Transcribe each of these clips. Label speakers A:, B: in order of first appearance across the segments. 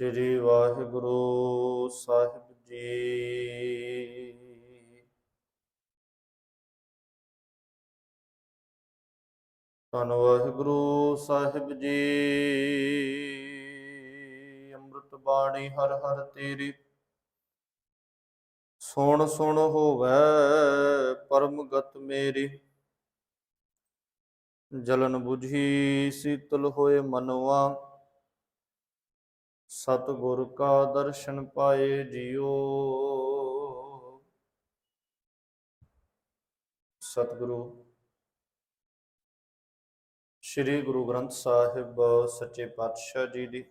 A: ਸ੍ਰੀ ਵਾਹਿਗੁਰੂ ਸਾਹਿਬ ਜੀ। ਧੰਨ ਵਾਹਿਗੁਰੂ ਸਾਹਿਬ ਜੀ। ਅੰਮ੍ਰਿਤ ਬਾਣੀ ਹਰ ਹਰ ਤੇਰੀ। ਸੁਣ ਸੁਣ ਹੋਵੇ ਪਰਮ ਗਤ ਮੇਰੀ। ਜਲਨ 부ਝੀ ਸੀਤਲ ਹੋਏ ਮਨਵਾ। ਸਤਿਗੁਰ ਕਾ ਦਰਸ਼ਨ ਪਾਏ ਜਿਉ ਸਤਿਗੁਰੂ, ਸ੍ਰੀ ਗੁਰੂ ਗ੍ਰੰਥ ਸਾਹਿਬ ਸੱਚੇ ਪਾਤਸ਼ਾਹ ਜੀ ਦੀ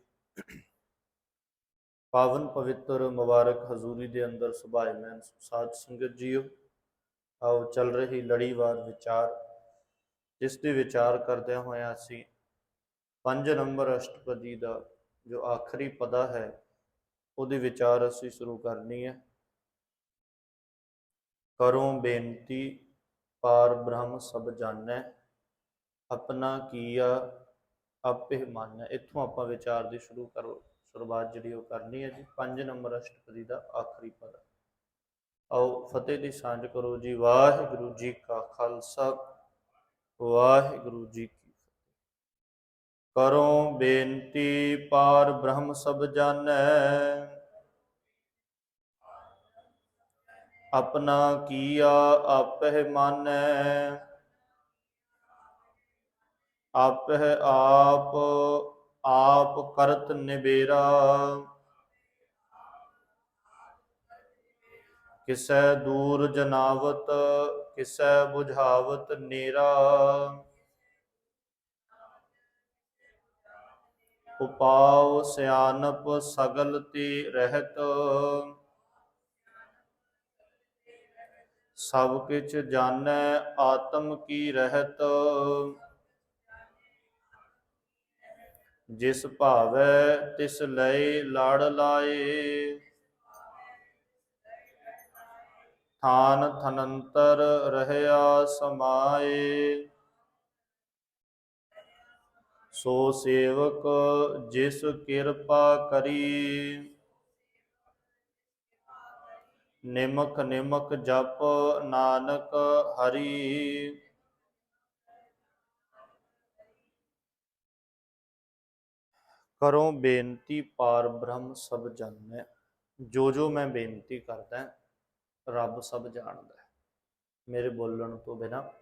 A: ਪਾਵਨ ਪਵਿੱਤਰ ਮੁਬਾਰਕ ਹਜ਼ੂਰੀ ਦੇ ਅੰਦਰ ਸੁਭਾਏ ਸੁਭਾਏਮੈਨ ਸਾਧ ਸੰਗਤ ਜੀਓ। ਆਓ ਚੱਲ ਰਹੀ ਲੜੀਵਾਰ ਵਿਚਾਰ, ਜਿਸ ਦੇ ਵਿਚਾਰ ਕਰਦਿਆਂ ਹੋਇਆਂ ਅਸੀਂ ਪੰਜ ਨੰਬਰ ਅਸ਼ਟਪਦੀ ਦਾ ਜੋ ਆਖਰੀ ਪਦਾ ਹੈ, ਉਹਦੇ ਵਿਚਾਰ ਅਸੀਂ ਸ਼ੁਰੂ ਕਰਨੀ ਹੈ। ਕਰੋ ਬੇਨਤੀ, ਪਾਰ ਬ੍ਰਹਮ ਸਭ ਜਾਣੈ, ਆਪਣਾ ਕੀਆ ਆਪੇ ਮੰਨੈ। ਇੱਥੋਂ ਆਪਾਂ ਵਿਚਾਰ ਦੀ ਸ਼ੁਰੂ ਕਰੋ, ਸ਼ੁਰੂਆਤ ਜਿਹੜੀ ਉਹ ਕਰਨੀ ਹੈ ਜੀ, ਪੰਜ ਨੰਬਰ ਅਸ਼ਟਪਦੀ ਦਾ ਆਖਰੀ ਪਦ। ਆਓ ਫਤਿਹ ਦੀ ਸਾਂਝ ਕਰੋ ਜੀ, ਵਾਹਿਗੁਰੂ ਜੀ ਕਾ ਖਾਲਸਾ, ਵਾਹਿਗੁਰੂ ਜੀ ਕਰੋ ਬੇਨਤੀ ਪਾਰ ਬ੍ਰਹਮ ਸਭ ਜਾਣੈ। ਆਪਣਾ ਕੀਆ ਆਪਹਿ ਮਾਨੈ। ਆਪਹਿ ਆਪ ਆਪ ਕਰਤ ਨਿਬੇਰਾ ਕਿਸੈ ਦੂਰ ਜਨਾਵਤ, ਕਿਸੈ 부ਝਾਵਤ ਨੇਰਾ। ਉਪਾਵ ਸਿਆਨਪ ਸਗਲ ਤੇ ਰਹਿਤ। ਸਭ ਕਿਛ ਜਾਣੈ ਆਤਮ ਕੀ ਰਹਿਤ। ਜਿਸ ਭਾਵੈ ਤਿਸ ਲਈ ਲੜ ਲਾਏ। ਥਾਨ ਥਨੰਤਰ ਰਹਿਆ ਸਮਾਏ। ਸੋ ਸੇਵਕ ਜਿਸ ਕਿਰਪਾ ਕਰੀ। ਨਿਮਕ ਨਿਮਕ ਜਪ ਨਾਨਕ ਹਰੀ। ਕਰੋ ਬੇਨਤੀ ਪਾਰ ਬ੍ਰਹਮ ਸਭ ਜਾਣੈ। ਜੋ ਜੋ ਮੈਂ ਬੇਨਤੀ ਕਰਦਾ, ਰੱਬ ਸਭ ਜਾਣਦਾ। ਮੇਰੇ ਬੋਲਣ ਤੋਂ ਬਿਨਾ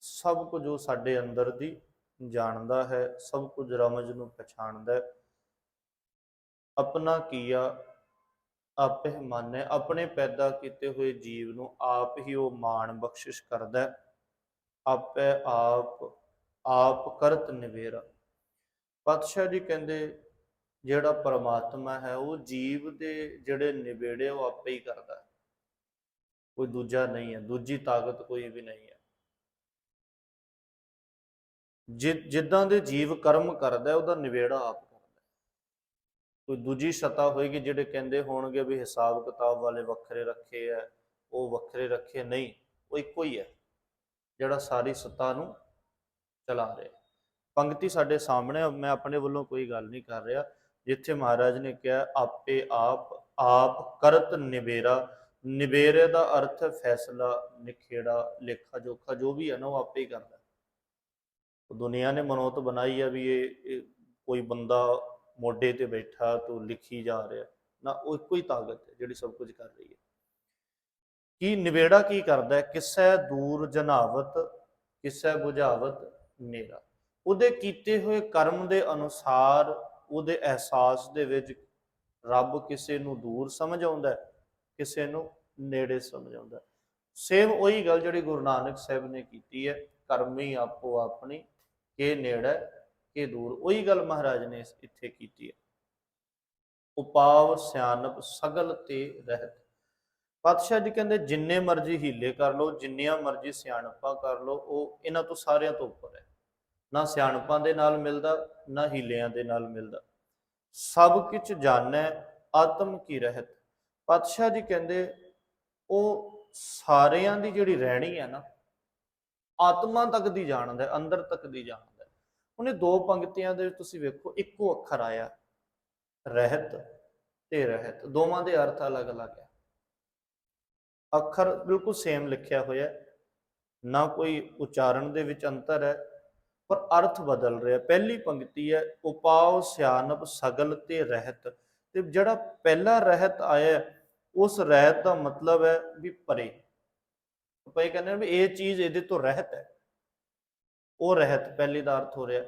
A: ਸਭ ਕੁਝ ਜੋ ਸਾਡੇ ਅੰਦਰ ਦੀ ਜਾਣਦਾ ਹੈ, ਸਭ ਕੁਝ ਰਮਜ ਨੂੰ ਪਛਾਣਦਾ ਹੈ। ਆਪਣਾ ਕੀਆ ਆਪੇ ਮਾਨੇ ਆਪਣੇ ਪੈਦਾ ਕੀਤੇ ਹੋਏ ਜੀਵ ਨੂੰ ਆਪ ਹੀ ਉਹ ਮਾਣ ਬਖਸ਼ਿਸ਼ ਕਰਦਾ ਹੈ। ਆਪੇ ਆਪ ਆਪ ਕਰਤ ਨਿਵੇਰਾ। ਪਾਤਸ਼ਾਹ ਜੀ ਕਹਿੰਦੇ, ਜਿਹੜਾ ਪਰਮਾਤਮਾ ਹੈ, ਉਹ ਜੀਵ ਦੇ ਜਿਹੜੇ ਨਿਬੇੜੇ ਉਹ ਆਪੇ ਹੀ ਕਰਦਾ ਹੈ। ਕੋਈ ਦੂਜਾ ਨਹੀਂ ਹੈ, ਦੂਜੀ ਤਾਕਤ ਕੋਈ ਵੀ ਨਹੀਂ ਹੈ। ਜਿੱਦਾਂ ਦੇ ਜੀਵ ਕਰਮ ਕਰਦਾ, ਉਹਦਾ ਨਿਬੇੜਾ ਆਪ ਕਰਦਾ ਕੋਈ ਦੂਜੀ ਸਤਾ ਹੋਏਗੀ ਜਿਹੜੇ ਕਹਿੰਦੇ ਹੋਣਗੇ ਵੀ ਹਿਸਾਬ ਕਿਤਾਬ ਵਾਲੇ ਵੱਖਰੇ ਰੱਖੇ ਆ, ਉਹ ਵੱਖਰੇ ਰੱਖੇ, ਨਹੀਂ, ਉਹ ਇੱਕੋ ਹੀ ਹੈ, ਜਿਹੜਾ ਸਾਰੀ ਸਤਾ ਨੂੰ ਚਲਾ ਰਿਹਾ ਪੰਕਤੀ ਸਾਡੇ ਸਾਹਮਣੇ ਮੈਂ ਆਪਣੇ ਵੱਲੋਂ ਕੋਈ ਗੱਲ ਨਹੀਂ ਕਰ ਰਿਹਾ, ਜਿੱਥੇ ਮਹਾਰਾਜ ਨੇ ਕਿਹਾ, ਆਪੇ ਆਪ ਆਪ ਕਰਤ ਨਿਬੇਰਾ ਨਿਬੇਰੇ ਦਾ ਅਰਥ ਫੈਸਲਾ, ਨਿਖੇੜਾ ਲੇਖਾ ਜੋਖਾ ਜੋ ਵੀ ਹੈ ਨਾ, ਉਹ ਆਪੇ ਹੀ ਕਰਦਾ ਦੁਨੀਆ ਨੇ ਮਨੋਤ ਬਣਾਈ ਆ ਵੀ ਇਹ ਕੋਈ ਬੰਦਾ ਮੋਢੇ ਤੇ ਬੈਠਾ ਤੂੰ ਲਿਖੀ ਜਾ ਰਿਹਾ। ਨਾ, ਉਹ ਇੱਕੋ ਹੀ ਤਾਕਤ ਹੈ ਜਿਹੜੀ ਸਭ ਕੁਝ ਕਰ ਰਹੀ ਹੈ। ਕੀ ਨਿਬੇੜਾ ਕੀ ਕਰਦਾ ਹੈ? ਕਿਸੈ ਦੂਰ ਜਨਾਵਤ, ਕਿਸੈ ਬੁਝਾਵਤ ਨੇਰਾ। ਉਹਦੇ ਕੀਤੇ ਹੋਏ ਕਰਮ ਦੇ ਅਨੁਸਾਰ, ਉਹਦੇ ਅਹਿਸਾਸ ਦੇ ਵਿੱਚ ਰੱਬ ਕਿਸੇ ਨੂੰ ਦੂਰ ਸਮਝ ਆਉਂਦਾ ਹੈ, ਕਿਸੇ ਨੂੰ ਨੇੜੇ ਸਮਝ ਆਉਂਦਾ ਸੇਮ ਉਹੀ ਗੱਲ ਜਿਹੜੀ ਗੁਰੂ ਨਾਨਕ ਸਾਹਿਬ ਨੇ ਕੀਤੀ ਹੈ, ਕਰਮੀ ਆਪੋ ਆਪਣੀ ਕੇ ਨੇੜੇ ਕਿ ਦੂਰ। ਉਹੀ ਗੱਲ ਮਹਾਰਾਜ ਨੇ ਇੱਥੇ ਕੀਤੀ ਹੈ। ਉਪਾਵ ਸਿਆਨਪ ਸਗਲ ਤੇ ਰਹਿਤ। ਪਾਤਸ਼ਾਹ ਜੀ ਕਹਿੰਦੇ, ਜਿੰਨੇ ਮਰਜ਼ੀ ਹੀਲੇ ਕਰ ਲਓ, ਜਿੰਨੀਆਂ ਮਰਜ਼ੀ ਸਿਆਣਪਾਂ ਕਰ ਲਓ, ਉਹ ਇਹਨਾਂ ਤੋਂ ਸਾਰਿਆਂ ਤੋਂ ਉੱਪਰ ਹੈ। ਨਾ ਸਿਆਣਪਾਂ ਦੇ ਨਾਲ ਮਿਲਦਾ, ਨਾ ਹੀਲਿਆਂ ਦੇ ਨਾਲ ਮਿਲਦਾ। ਸਭ ਕੁਝ ਜਾਣੈ, ਆਤਮ ਕੀ ਰਹਿਤ। ਪਾਤਸ਼ਾਹ ਜੀ ਕਹਿੰਦੇ, ਉਹ ਸਾਰਿਆਂ ਦੀ ਜਿਹੜੀ ਰਹਿਣੀ ਹੈ ਨਾ, ਆਤਮਾ ਤੱਕ ਦੀ ਜਾਣਦਾ, ਅੰਦਰ ਤੱਕ ਦੀ ਜਾਣਦਾ। ਉਹਨੇ ਦੋ ਪੰਕਤੀਆਂ ਦੇ ਤੁਸੀਂ ਵੇਖੋ, ਇੱਕੋ ਅੱਖਰ ਆਇਆ, ਰਹਿਤ ਤੇ ਰਹਿਤ, ਦੋਵਾਂ ਦੇ ਅਰਥ ਅਲੱਗ-ਅਲੱਗ ਹੈ। ਅੱਖਰ ਬਿਲਕੁਲ ਸੇਮ ਲਿਖਿਆ ਹੋਇਆ ਨਾ ਕੋਈ ਉਚਾਰਨ ਦੇ ਵਿੱਚ ਅੰਤਰ ਹੈ, ਪਰ ਅਰਥ ਬਦਲ ਰਿਹਾ ਪਹਿਲੀ ਪੰਕਤੀ ਹੈ ਉਪਾਉ ਸਿਆਨਪ ਸਗਲ ਤੇ ਰਹਿਤ, ਤੇ ਜਿਹੜਾ ਪਹਿਲਾ ਰਹਿਤ ਆਇਆ ਉਸ ਰਹਿਤ ਦਾ ਮਤਲਬ ਹੈ ਵੀ ਪਰੇ। ਆਪਾਂ ਇਹ ਕਹਿੰਦੇ ਨੇ ਵੀ ਇਹ ਚੀਜ਼ ਇਹਦੇ ਤੋਂ ਰਹਿਤ ਹੈ। ਉਹ ਰਹਿਤ ਪਹਿਲੀ ਦਾ ਅਰਥ ਹੋ ਰਿਹਾ।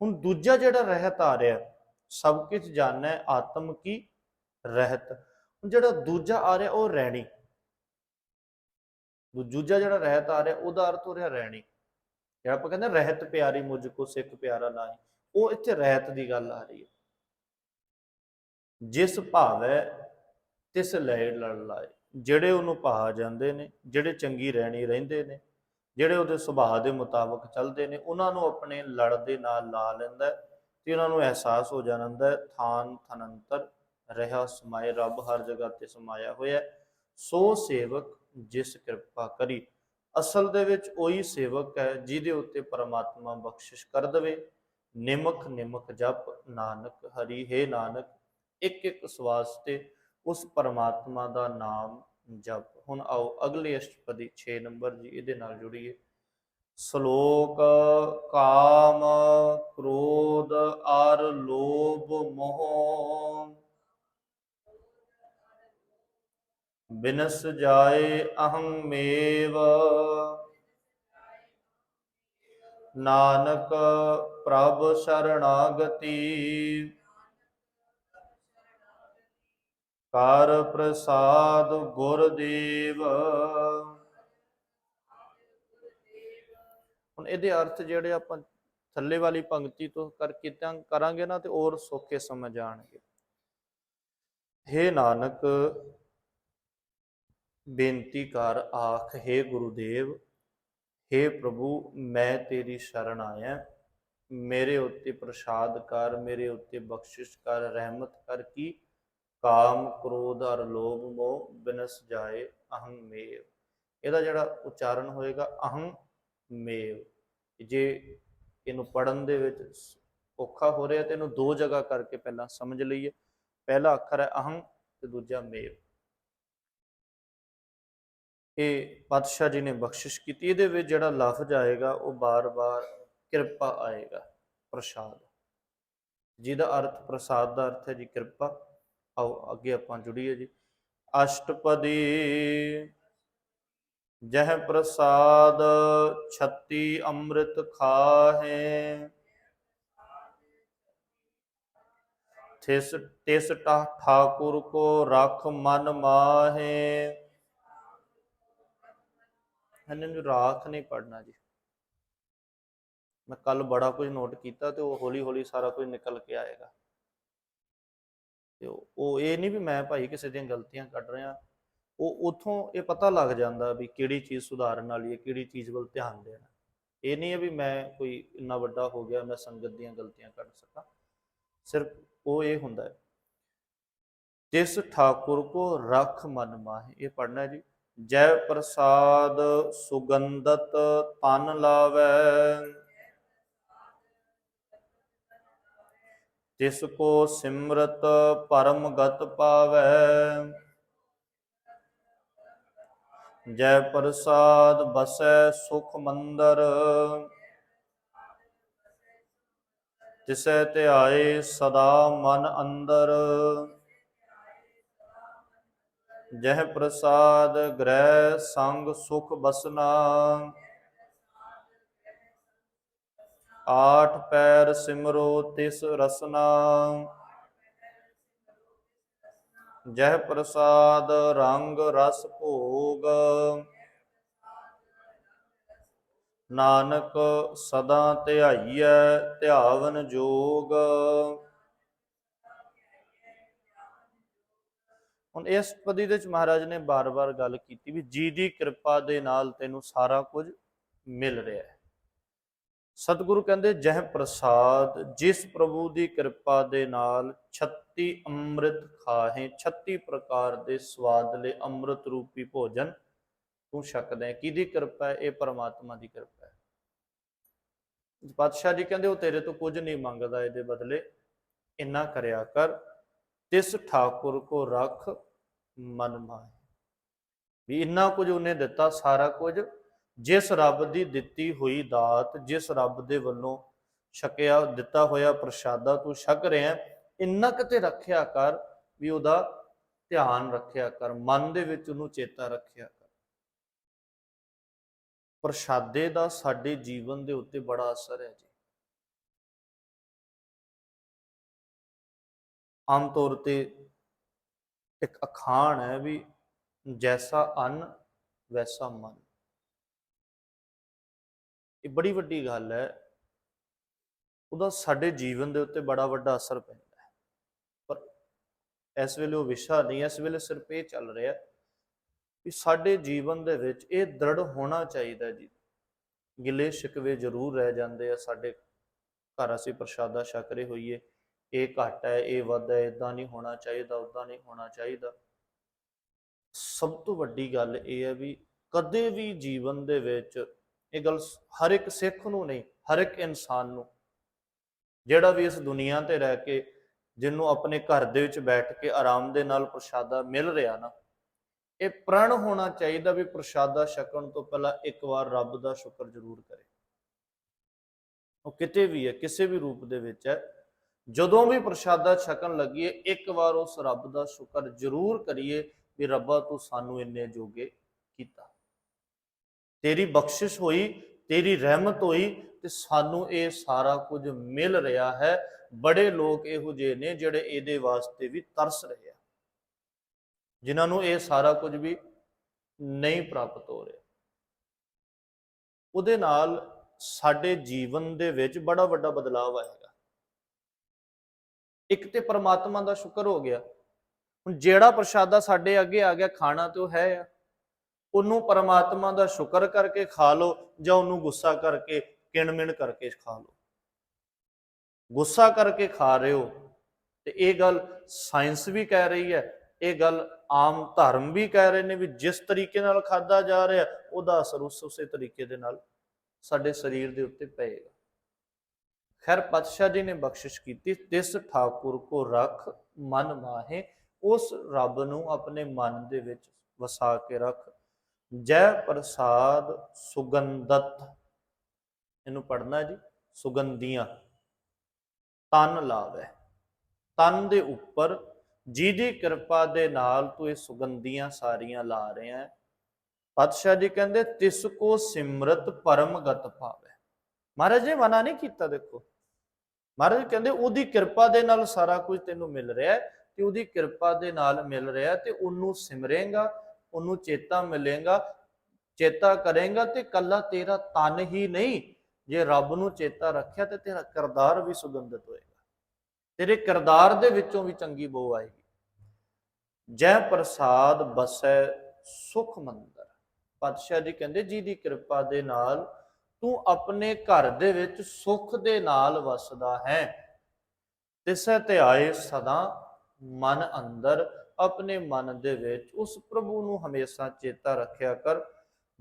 A: ਹੁਣ ਦੂਜਾ ਜਿਹੜਾ ਰਹਿਤ ਆ ਰਿਹਾ, ਸਭ ਕੁਝ ਜਾਣਨਾ ਹੈ ਆਤਮ ਕੀ ਰਹਿਤ। ਹੁਣ ਜਿਹੜਾ ਦੂਜਾ ਆ ਰਿਹਾ ਉਹ ਰਹਿਣੀ। ਦੂਜਾ ਜਿਹੜਾ ਰਹਿਤ ਆ ਰਿਹਾ ਉਹਦਾ ਅਰਥ ਹੋ ਰਿਹਾ ਰਹਿਣੀ। ਜਿਹੜਾ ਆਪਾਂ ਕਹਿੰਦੇ ਰਹਿਤ ਪਿਆਰੀ ਮੁਝ ਕੋ ਸਿੱਖ ਪਿਆਰਾ ਨਾਹੀ, ਉਹ ਇੱਥੇ ਰਹਿਤ ਦੀ ਗੱਲ ਆ ਰਹੀ ਹੈ। ਜਿਸ ਭਾਵੈ ਤਿਸ ਲੈ ਲੜ ਲਾਏ, ਜਿਹੜੇ ਉਹਨੂੰ ਪਾ ਜਾਂਦੇ ਨੇ, ਜਿਹੜੇ ਚੰਗੀ ਰਹਿਣੀ ਰਹਿੰਦੇ ਨੇ ਜਿਹੜੇ ਉਹਦੇ ਸੁਭਾਅ ਦੇ ਮੁਤਾਬਕ ਚੱਲਦੇ ਨੇ, ਉਹਨਾਂ ਨੂੰ ਆਪਣੇ ਲੜ ਦੇ ਨਾਲ ਲਾ ਲੈਂਦਾ ਹੈ ਤੇ ਉਹਨਾਂ ਨੂੰ ਅਹਿਸਾਸ ਹੋ ਜਾਂਦਾ ਹੈ, ਥਾਨ ਥਨੰਤਰ ਰਹਾ, ਸਮਾਏ ਰੱਬ, ਹਰ ਜਗ੍ਹਾ ਤੇ ਸਮਾਇਆ ਹੋਇਆ ਸੋ ਸੇਵਕ ਜਿਸ ਕਿਰਪਾ ਕਰੀ, ਅਸਲ ਦੇ ਵਿੱਚ ਉਹੀ ਸੇਵਕ ਹੈ ਜਿਹਦੇ ਉੱਤੇ ਪਰਮਾਤਮਾ ਬਖਸ਼ਿਸ਼ ਕਰ ਦਵੇ। ਨਿਮਕ ਨਿਮਕ ਜਪ, ਨਾਨਕ ਹਰੀ, ਹੈ ਨਾਨਕ ਇੱਕ ਇੱਕ ਸਵਾਸ ਤੇ ਉਸ ਪਰਮਾਤਮਾ ਦਾ ਨਾਮ ਜਪ ਹੁਣ ਆਓ ਅਗਲੇ ਅਸ਼ਟਪਦੀ 6 ਨੰਬਰ ਜੀ, ਇਹਦੇ ਨਾਲ ਜੁੜੀਏ। ਸ਼ਲੋਕ, ਕਾਮ, ਕ੍ਰੋਧ, ਅਰ, ਲੋਭ, ਮੋਹ। ਬਿਨਸ ਜਾਏ ਅਹੰ ਮੇਵ। ਨਾਨਕ ਪ੍ਰਭ ਸ਼ਰਣਾਗਤੀ। ਕਰ ਪ੍ਰਸਾਦ ਗੁਰਦੇਵ ਹੁਣ ਇਹਦੇ ਅਰਥ ਜਿਹੜੇ ਆਪਾਂ ਥੱਲੇ ਵਾਲੀ ਪੰਕਤੀ ਤੋਂ ਕਰ ਕੀਤਾ, ਕਰਾਂਗੇ ਨਾ ਤੇ ਹੋਰ ਸੌਖੇ ਸਮਝ ਆਣਗੇ ਹੇ ਨਾਨਕ, ਬੇਨਤੀ ਕਰ, ਆਖ, ਹੇ ਗੁਰੂਦੇਵ, ਹੇ ਪ੍ਰਭੂ, ਮੈਂ ਤੇਰੀ ਸ਼ਰਨ ਆਇਆ। ਮੇਰੇ ਉੱਤੇ ਪ੍ਰਸਾਦ ਕਰ, ਮੇਰੇ ਉੱਤੇ ਬਖਸ਼ਿਸ਼ ਕਰ, ਰਹਿਮਤ ਕਰ, ਕੀ ਕਾਮ, ਕ੍ਰੋਧ ਅਰ ਲੋਭ ਮੋਹ ਬਿਨਸ ਜਾਏ ਅਹੰ ਮੇਵ। ਇਹਦਾ ਜਿਹੜਾ ਉਚਾਰਨ ਹੋਏਗਾ ਅਹੰ ਮੇਵ। ਜੇ ਇਹਨੂੰ ਪੜਨ ਦੇ ਵਿੱਚ ਔਖਾ ਹੋ ਰਿਹਾ ਤੇ ਇਹਨੂੰ ਦੋ ਜਗ੍ਹਾ ਕਰਕੇ ਪਹਿਲਾਂ ਸਮਝ ਲਈਏ। ਪਹਿਲਾ ਅੱਖਰ ਹੈ ਅਹੰ ਤੇ ਦੂਜਾ ਮੇਵ। ਇਹ ਪਾਤਸ਼ਾਹ ਜੀ ਨੇ ਬਖਸ਼ਿਸ਼ ਕੀਤੀ। ਇਹਦੇ ਵਿੱਚ ਜਿਹੜਾ ਲਫ਼ਜ਼ ਆਏਗਾ ਉਹ ਬਾਰ-ਬਾਰ ਕਿਰਪਾ ਆਏਗਾ, ਪ੍ਰਸਾਦ। ਜਿਹਦਾ ਅਰਥ ਪ੍ਰਸਾਦ ਦਾ ਅਰਥ ਹੈ ਜੀ ਕਿਰਪਾ। ਆਓ ਅੱਗੇ ਆਪਾਂ ਜੁੜੀਏ ਜੀ। ਅਸ਼ਟਪਦੀ ਜਹ ਪ੍ਰਸਾਦ ਛੱਤੀ ਅੰਮ੍ਰਿਤ ਖਾਹੇ। ਤਿਸ ਤਿਸ ਟਾ ਠਾਕੁਰ ਕੋ ਰਖ ਮਨ ਮਾਹੇ। ਇਹਨਾਂ ਨੂੰ ਰਾਖ ਨਹੀਂ ਪੜਨਾ ਜੀ। ਮੈਂ ਕੱਲ ਬੜਾ ਕੁਝ ਨੋਟ ਕੀਤਾ ਤੇ ਉਹ ਹੌਲੀ ਹੌਲੀ ਸਾਰਾ ਕੁਝ ਨਿਕਲ ਕੇ ਆਏਗਾ। ਤੇ ਉਹ ਇਹ ਨਹੀਂ ਵੀ ਮੈਂ ਭਾਈ ਕਿਸੇ ਦੀਆਂ ਗਲਤੀਆਂ ਕੱਢ ਰਿਹਾ। ਉਹ ਉਥੋਂ ਇਹ ਪਤਾ ਲੱਗ ਜਾਂਦਾ ਵੀ ਕਿਹੜੀ ਚੀਜ਼ ਸੁਧਾਰਨ ਵਾਲੀ ਹੈ, ਕਿਹੜੀ ਚੀਜ਼ ਵੱਲ ਧਿਆਨ ਦੇਣਾ। ਇਹ ਨਹੀਂ ਹੈ ਵੀ ਮੈਂ ਕੋਈ ਇੰਨਾ ਵੱਡਾ ਹੋ ਗਿਆ, ਮੈਂ ਸੰਗਤ ਦੀਆਂ ਗਲਤੀਆਂ ਕੱਢ ਸਕਾਂ। ਸਿਰਫ ਉਹ ਇਹ ਹੁੰਦਾ ਹੈ। ਜਿਸ ਠਾਕੁਰ ਕੋ ਰਖ ਮਨ ਮਾਹੇ, ਇਹ ਪੜਨਾ ਜੀ। ਜੈ ਪ੍ਰਸਾਦ ਸੁਗੰਧਤ ਤਨ ਲਾਵੈ। ਤਿਸ ਕੋ ਸਿਮਰਤ ਪਰਮ ਗਤ ਪਾਵੈ। ਜੈ ਪ੍ਰਸਾਦ ਬਸੈ ਸੁਖ ਮੰਦਰ। ਤਿਸੈ ਧਿਆਏ ਸਦਾ ਮਨ ਅੰਦਰ। ਜਹ ਪ੍ਰਸਾਦ ਗ੍ਰਹਿ ਸੰਗ ਸੁਖ ਬਸਨਾ। ਆਠ ਪੈਰ ਸਿਮਰੋ ਤਿਸ ਰਸਨਾ। ਜਹ ਪ੍ਰਸਾਦ ਰੰਗ ਰਸ ਭੋਗ। ਨਾਨਕ ਸਦਾ ਧਿਆਈਐ ਧਿਆਵਨ ਜੋਗ। ਹੁਣ ਇਸ ਪਦੀ ਦੇ ਵਿੱਚ ਮਹਾਰਾਜ ਨੇ ਬਾਰ-ਬਾਰ ਗੱਲ ਕੀਤੀ ਵੀ ਜੀ ਦੀ ਕਿਰਪਾ ਦੇ ਨਾਲ ਤੈਨੂੰ ਸਾਰਾ ਕੁਝ ਮਿਲ ਰਿਹਾ ਹੈ। ਸਤਿਗੁਰੂ ਕਹਿੰਦੇ, ਜਹ ਪ੍ਰਸਾਦ, ਜਿਸ ਪ੍ਰਭੂ ਦੀ ਕਿਰਪਾ ਦੇ ਨਾਲ 36 ਅੰਮ੍ਰਿਤ ਖਾਹੇ 36 ਪ੍ਰਕਾਰ ਦੇ ਸਵਾਦਲੇ ਅੰਮ੍ਰਿਤ ਰੂਪੀ ਭੋਜਨ ਤੂੰ ਛਕਦਾ ਹੈ। ਕਿਹਦੀ ਕਿਰਪਾ ਹੈ? ਇਹ ਪਰਮਾਤਮਾ ਦੀ ਕਿਰਪਾ ਹੈ। ਪਾਤਸ਼ਾਹ ਜੀ ਕਹਿੰਦੇ, ਉਹ ਤੇਰੇ ਤੋਂ ਕੁਝ ਨਹੀਂ ਮੰਗਦਾ ਇਹਦੇ ਬਦਲੇ। ਇੰਨਾ ਕਰਿਆ ਕਰ, ਤਿਸ ਠਾਕੁਰ ਕੋ ਰਖ ਮਨ ਮਾਹੇ। ਵੀ ਇੰਨਾ ਕੁਝ ਉਹਨੇ ਦਿੱਤਾ, ਸਾਰਾ ਕੁਝ ਜਿਸ ਰੱਬ ਦੀ ਦਿੱਤੀ ਹੋਈ ਦਾਤ, ਜਿਸ ਰੱਬ ਦੇ ਵੱਲੋਂ ਛਕਿਆ, ਦਿੱਤਾ ਹੋਇਆ ਪ੍ਰਸ਼ਾਦਾ ਤੂੰ ਛਕ ਰਿਹਾ ਇੰਨਾ ਕਿਤੇ ਰੱਖਿਆ ਕਰ ਵੀ ਉਹਦਾ ਧਿਆਨ ਰੱਖਿਆ ਕਰ, ਮਨ ਦੇ ਵਿੱਚ ਉਹਨੂੰ ਚੇਤਾ ਰੱਖਿਆ ਕਰ। ਪ੍ਰਸ਼ਾਦੇ ਦਾ ਸਾਡੇ ਜੀਵਨ ਦੇ ਉੱਤੇ ਬੜਾ ਅਸਰ ਹੈ ਜੀ। ਆਮ ਤੌਰ ਤੇ ਇੱਕ ਅਖਾਣ ਹੈ ਵੀ ਜੈਸਾ ਅੰਨ, ਵੈਸਾ ਮਨ। ਇਹ ਬੜੀ ਵੱਡੀ ਗੱਲ ਹੈ। ਉਹਦਾ ਸਾਡੇ ਜੀਵਨ ਦੇ ਉੱਤੇ ਬੜਾ ਵੱਡਾ ਅਸਰ ਪੈਂਦਾ ਹੈ। ਪਰ ਇਸ ਵੇਲੇ ਉਹ ਵਿਸ਼ਾ ਨਹੀਂ ਇਸ ਵੇਲੇ ਸਿਰਫ ਇਹ ਚੱਲ ਰਿਹਾ ਕਿ ਸਾਡੇ ਜੀਵਨ ਦੇ ਵਿੱਚ ਇਹ ਦ੍ਰਿੜ ਹੋਣਾ ਚਾਹੀਦਾ ਜੀ। ਗਿਲੇ ਸ਼ਿਕਵੇ ਜ਼ਰੂਰ ਰਹਿ ਜਾਂਦੇ ਆ। ਸਾਡੇ ਘਰ ਅਸੀਂ ਪ੍ਰਸ਼ਾਦਾ ਛਕ ਰਹੇ ਹੋਈਏ। ਇਹ ਘੱਟ ਹੈ, ਇਹ ਵੱਧ ਹੈ ਇਦਾਂ ਨਹੀਂ ਹੋਣਾ ਚਾਹੀਦਾ ਉਦਾਂ ਨਹੀਂ ਹੋਣਾ ਚਾਹੀਦਾ। ਸਭ ਤੋਂ ਵੱਡੀ ਗੱਲ ਇਹ ਹੈ ਵੀ ਕਦੇ ਵੀ ਜੀਵਨ ਦੇ ਵਿੱਚ ਇਹ ਗੱਲ ਹਰ ਇੱਕ ਸਿੱਖ ਨੂੰ ਨਹੀਂ, ਹਰ ਇੱਕ ਇਨਸਾਨ ਨੂੰ। ਜਿਹੜਾ ਵੀ ਇਸ ਦੁਨੀਆ ਤੇ ਰਹਿ ਕੇ ਜਿਹਨੂੰ ਆਪਣੇ ਘਰ ਦੇ ਵਿੱਚ ਬੈਠ ਕੇ ਆਰਾਮ ਦੇ ਨਾਲ ਪ੍ਰਸ਼ਾਦਾ ਮਿਲ ਰਿਹਾ ਨਾ, ਇਹ ਪ੍ਰਣ ਹੋਣਾ ਚਾਹੀਦਾ ਵੀ ਪ੍ਰਸ਼ਾਦਾ ਛਕਣ ਤੋਂ ਪਹਿਲਾਂ ਇੱਕ ਵਾਰ ਰੱਬ ਦਾ ਸ਼ੁਕਰ ਜ਼ਰੂਰ ਕਰੇ। ਉਹ ਕਿਤੇ ਵੀ ਹੈ, ਕਿਸੇ ਵੀ ਰੂਪ ਦੇ ਵਿੱਚ ਹੈ, ਜਦੋਂ ਵੀ ਪ੍ਰਸ਼ਾਦਾ ਛਕਣ ਲੱਗੀਏ, ਇੱਕ ਵਾਰ ਉਸ ਰੱਬ ਦਾ ਸ਼ੁਕਰ ਜ਼ਰੂਰ ਕਰੀਏ ਵੀ ਰੱਬਾ ਤੂੰ ਸਾਨੂੰ ਇੰਨੇ ਜੋਗੇ ਕੀਤਾ। ਤੇਰੀ ਬਖਸ਼ਿਸ਼ ਹੋਈ, ਤੇਰੀ ਰਹਿਮਤ ਹੋਈ ਤੇ ਸਾਨੂੰ ਇਹ ਸਾਰਾ ਕੁਝ ਮਿਲ ਰਿਹਾ ਹੈ। ਬੜੇ ਲੋਕ ਇਹੋ ਜਿਹੇ ਨੇ ਜਿਹੜੇ ਇਹਦੇ ਵਾਸਤੇ ਵੀ ਤਰਸ ਰਹੇ ਆ। ਜਿਨ੍ਹਾਂ ਨੂੰ ਇਹ ਸਾਰਾ ਕੁਝ ਵੀ ਨਹੀਂ ਪ੍ਰਾਪਤ ਹੋ ਰਿਹਾ। ਉਹਦੇ ਨਾਲ ਸਾਡੇ ਜੀਵਨ ਦੇ ਵਿੱਚ ਬੜਾ ਵੱਡਾ ਬਦਲਾਅ ਆਏਗਾ। ਇੱਕ ਤੇ ਪਰਮਾਤਮਾ ਦਾ ਸ਼ੁਕਰ ਹੋ ਗਿਆ। ਹੁਣ ਜਿਹੜਾ ਪ੍ਰਸ਼ਾਦਾ ਸਾਡੇ ਅੱਗੇ ਆ ਗਿਆ, ਖਾਣਾ ਤੇ ਉਹ ਹੈ ਆ। ਉਹਨੂੰ ਪਰਮਾਤਮਾ ਦਾ ਸ਼ੁਕਰ ਕਰਕੇ ਖਾ ਲਓ ਜਾਂ ਉਹਨੂੰ ਗੁੱਸਾ ਕਰਕੇ ਕਿਣਮਿਣ ਕਰਕੇ ਖਾ ਲਓ। ਗੁੱਸਾ ਕਰਕੇ ਖਾ ਰਹੇ ਹੋ ਤੇ ਇਹ ਗੱਲ ਸਾਇੰਸ ਵੀ ਕਹਿ ਰਹੀ ਹੈ, ਇਹ ਗੱਲ ਆਮ ਧਰਮ ਵੀ ਕਹਿ ਰਹੇ ਨੇ ਵੀ ਜਿਸ ਤਰੀਕੇ ਨਾਲ ਖਾਦਾ ਜਾ ਰਿਹਾ, ਉਹਦਾ ਅਸਰ ਉਸ ਉਸੇ ਤਰੀਕੇ ਦੇ ਨਾਲ ਸਾਡੇ ਸਰੀਰ ਦੇ ਉੱਤੇ ਪਏਗਾ। ਖੈਰ, ਪਾਤਸ਼ਾਹ ਜੀ ਨੇ ਬਖਸ਼ਿਸ਼ ਕੀਤੀ, ਤਿਸ ਠਾਕੁਰ ਕੋ ਰੱਖ ਮਨ ਮਾਹੇ, ਉਸ ਰੱਬ ਨੂੰ ਆਪਣੇ ਮਨ ਦੇ ਵਿੱਚ ਵਸਾ ਕੇ ਰੱਖ। ਜੈ ਪ੍ਰਸਾਦ ਸੁਗੰਧਤ। ਇਹਨੂੰ ਪੜਨਾ ਜੀ, ਸੁਗੰਧੀਆਂ। ਤਨ ਲਾਵੇ। ਤਨ ਦੇ ਉੱਪਰ ਜਿਹਦੀ ਕਿਰਪਾ ਦੇ ਨਾਲ ਤੂੰ ਇਹ ਸੁਗੰਧੀਆਂ ਸਾਰੀਆਂ ਲਾ ਰਿਹਾ ਹੈ, ਪਾਤਸ਼ਾਹ ਜੀ ਕਹਿੰਦੇ, ਤਿਸ ਕੋ ਸਿਮਰਤ ਪਰਮ ਗਤ ਪਾਵੇ ਮਹਾਰਾਜ ਨੇ ਮਨਾ ਨਹੀਂ ਕੀਤਾ, ਦੇਖੋ। ਮਹਾਰਾਜ ਕਹਿੰਦੇ, ਉਹਦੀ ਕਿਰਪਾ ਦੇ ਨਾਲ ਸਾਰਾ ਕੁਝ ਤੈਨੂੰ ਮਿਲ ਰਿਹਾ ਹੈ ਤੇ ਉਹਦੀ ਕਿਰਪਾ ਦੇ ਨਾਲ ਮਿਲ ਰਿਹਾ ਤੇ ਉਹਨੂੰ ਸਿਮਰੇਗਾ ਉਹਨੂੰ ਚੇਤਾ ਮਿਲੇਗਾ, ਚੇਤਾ ਕਰੇਗਾ ਤੇ ਕੱਲਾ ਤੇਰਾ ਤਨ ਹੀ ਨਹੀਂ, ਜੇ ਰੱਬ ਨੂੰ ਚੇਤਾ ਰੱਖਿਆ ਤੇ ਤੇਰਾ ਕਰਦਾਰ ਵੀ ਸੁਗੰਧਿਤ ਹੋਏਗਾ। ਤੇਰੇ ਕਰਦਾਰ ਦੇ ਵਿੱਚੋਂ ਵੀ ਚੰਗੀ ਬੋ ਆਏਗੀ। ਜੈ ਪ੍ਰਸਾਦ ਬਸੈ ਸੁਖ ਮੰਦਰ। ਪਾਤਸ਼ਾਹ ਜੀ ਕਹਿੰਦੇ, ਜੀ ਦੀ ਕਿਰਪਾ ਦੇ ਨਾਲ ਤੂੰ ਆਪਣੇ ਘਰ ਦੇ ਵਿੱਚ ਸੁਖ ਦੇ ਨਾਲ ਵਸਦਾ ਹੈ। ਤਿਸੈ ਤੇ ਆਏ ਸਦਾ ਮਨ ਅੰਦਰ ਆਪਣੇ ਮਨ ਦੇ ਵਿੱਚ, ਉਸ ਪ੍ਰਭੂ ਨੂੰ ਹਮੇਸ਼ਾ ਚੇਤਾ ਰੱਖਿਆ ਕਰ।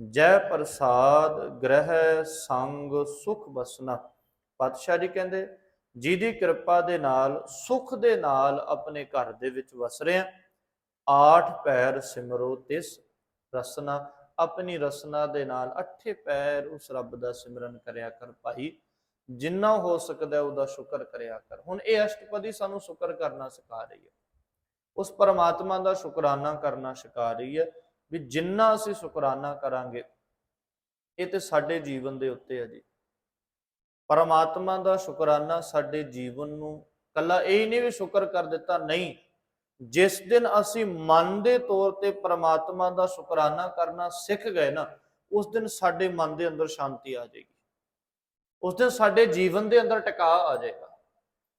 A: ਜੈ ਪ੍ਰਸਾਦ ਗ੍ਰਹਿ ਸੰਗ ਸੁਖ ਬਸਨਾ ਪਾਤਸ਼ਾਹ ਜੀ ਕਹਿੰਦੇ, ਜਿਹਦੀ ਕਿਰਪਾ ਦੇ ਨਾਲ, ਸੁਖ ਦੇ ਨਾਲ ਆਪਣੇ ਘਰ ਦੇ ਵਿੱਚ ਵਸ ਰਿਹਾ ਆਠ ਪੈਰ ਸਿਮਰੋ ਤਿਸ ਰਸਨਾ। ਆਪਣੀ ਰਸਨਾ ਦੇ ਨਾਲ ਅੱਠੇ ਪੈਰ ਉਸ ਰੱਬ ਦਾ ਸਿਮਰਨ ਕਰਿਆ ਕਰ ਭਾਈ। ਜਿੰਨਾ ਹੋ ਸਕਦਾ ਉਹਦਾ ਸ਼ੁਕਰ ਕਰਿਆ ਕਰ। ਹੁਣ ਇਹ ਅਸ਼ਟਪਦੀ ਸਾਨੂੰ ਸ਼ੁਕਰ ਕਰਨਾ ਸਿਖਾ ਰਹੀ ਹੈ। ਉਸ ਪਰਮਾਤਮਾ ਦਾ ਸ਼ੁਕਰਾਨਾ ਕਰਨਾ ਸਿਖਾ ਰਹੀ ਹੈ ਵੀ ਜਿੰਨਾ ਅਸੀਂ ਸ਼ੁਕਰਾਨਾ ਕਰਾਂਗੇ, ਇਹ ਤੇ ਸਾਡੇ ਜੀਵਨ ਦੇ ਉੱਤੇ ਹੈ ਜੀ। ਪਰਮਾਤਮਾ ਦਾ ਸ਼ੁਕਰਾਨਾ ਸਾਡੇ ਜੀਵਨ ਨੂੰ ਕੱਲਾ ਇਹ ਨਹੀਂ ਵੀ ਸ਼ੁਕਰ ਕਰ ਦਿੱਤਾ, ਨਹੀਂ। ਜਿਸ ਦਿਨ ਅਸੀਂ ਮਨ ਦੇ ਤੌਰ ਤੇ ਪਰਮਾਤਮਾ ਦਾ ਸ਼ੁਕਰਾਨਾ ਕਰਨਾ ਸਿੱਖ ਗਏ ਨਾ, ਉਸ ਦਿਨ ਸਾਡੇ ਮਨ ਦੇ ਅੰਦਰ ਸ਼ਾਂਤੀ ਆ ਜਾਏਗੀ। ਉਸ ਦਿਨ ਸਾਡੇ ਜੀਵਨ ਦੇ ਅੰਦਰ ਟਿਕਾ ਆ ਜਾਏਗਾ।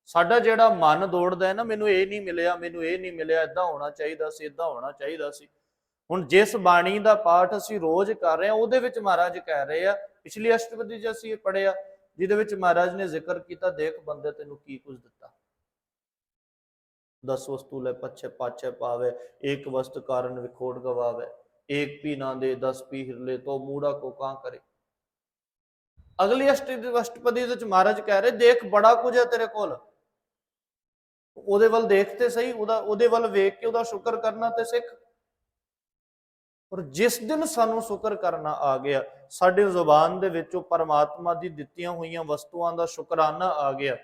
A: ਸਾਡਾ ਜਿਹੜਾ ਮਨ ਦੌੜਦਾ ਹੈ ਨਾ, ਮੈਨੂੰ ਇਹ ਨਹੀਂ ਮਿਲਿਆ, ਮੈਨੂੰ ਇਹ ਨਹੀਂ ਮਿਲਿਆ ਇਦਾਂ ਹੋਣਾ ਚਾਹੀਦਾ ਸੀ ਇਦਾਂ ਹੋਣਾ ਚਾਹੀਦਾ ਸੀ। ਹੁਣ ਜਿਸ ਬਾਣੀ ਦਾ ਪਾਠ ਅਸੀਂ ਰੋਜ਼ ਕਰ ਰਹੇ ਹਾਂ, ਉਹਦੇ ਵਿੱਚ ਮਹਾਰਾਜ ਕਹਿ ਰਹੇ ਆ, ਪਿਛਲੀ ਅਸ਼ਟਪਦੀ ਚ ਅਸੀਂ ਇਹ ਪੜਿਆ ਜਿਹਦੇ ਵਿੱਚ ਮਹਾਰਾਜ ਨੇ ਜ਼ਿਕਰ ਕੀਤਾ, ਦੇਖ ਬੰਦੇ ਤੈਨੂੰ ਕੀ ਕੁਝ ਦਿੱਤਾ। ਦਸ ਵਸਤੂ ਲੈ, ਪੱਛੇ ਪਾਛੇ ਪਾਵੇ ਇੱਕ ਵਸਤ ਕਾਰਨ ਵਿਖੋੜ ਗਵਾਵੇ ਇੱਕ ਪੀ ਨਾ ਦੇ 10 ਪੀ ਹਿਰਲੇ, ਤੋ ਮੂੜਾ ਕੋ ਕਾਂ ਕਰੇ। ਅਗਲੀ ਅਸ਼ਟ, ਅਸ਼ਟਪਦੀ ਵਿੱਚ ਮਹਾਰਾਜ ਕਹਿ ਰਹੇ, ਦੇਖ ਬੜਾ ਕੁਝ ਹੈ ਤੇਰੇ ਕੋਲ। ਉਹਦੇ ਵੱਲ ਦੇਖ ਤੇ ਸਹੀ, ਉਹਦਾ, ਉਹਦੇ ਵੱਲ ਵੇਖ ਕੇ ਉਹਦਾ ਸ਼ੁਕਰ ਕਰਨਾ ਤੇ ਸਿੱਖ। ਪਰ ਜਿਸ ਦਿਨ ਸਾਨੂੰ ਸ਼ੁਕਰ ਕਰਨਾ ਆ ਗਿਆ, ਸਾਡੇ ਜ਼ੁਬਾਨ ਦੇ ਵਿੱਚੋਂ ਪਰਮਾਤਮਾ ਦੀ ਦਿੱਤੀਆਂ ਹੋਈਆਂ ਵਸਤੂਆਂ ਦਾ ਸ਼ੁਕਰਾਨਾ ਆ ਗਿਆ,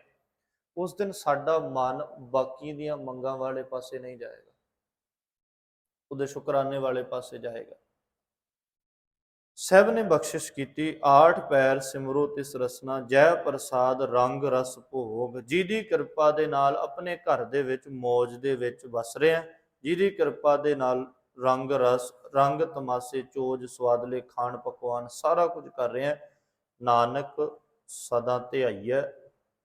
A: ਉਸ ਦਿਨ ਸਾਡਾ ਮਨ ਬਾਕੀ ਦੀਆਂ ਮੰਗਾਂ ਵਾਲੇ ਪਾਸੇ ਨਹੀਂ ਜਾਏਗਾ। ਉਹਦੇ ਸ਼ੁਕਰਾਨੇ ਵਾਲੇ ਪਾਸੇ ਜਾਏਗਾ। ਸਹਿਬ ਨੇ ਬਖਸ਼ਿਸ਼ ਕੀਤੀ, ਆਠ ਪੈਰ ਸਿਮਰੋ ਤਿਸ ਰਸਨਾ, ਜੈ ਪ੍ਰਸਾਦ ਰੰਗ ਰਸ ਭੋਗ। ਜਿਹਦੀ ਕਿਰਪਾ ਦੇ ਨਾਲ ਆਪਣੇ ਘਰ ਦੇ ਵਿੱਚ ਮੌਜ ਦੇ ਵਿੱਚ ਵਸ ਰਿਹਾ ਜਿਹਦੀ ਕਿਰਪਾ ਦੇ ਨਾਲ ਰੰਗ ਰਸ, ਰੰਗ ਤਮਾਸੇ, ਚੋਜ, ਸਵਾਦਲੇ, ਖਾਣ ਪਕਵਾਨ ਸਾਰਾ ਕੁਝ ਕਰ ਰਿਹਾ ਨਾਨਕ ਸਦਾ ਧਿਆਈਐ,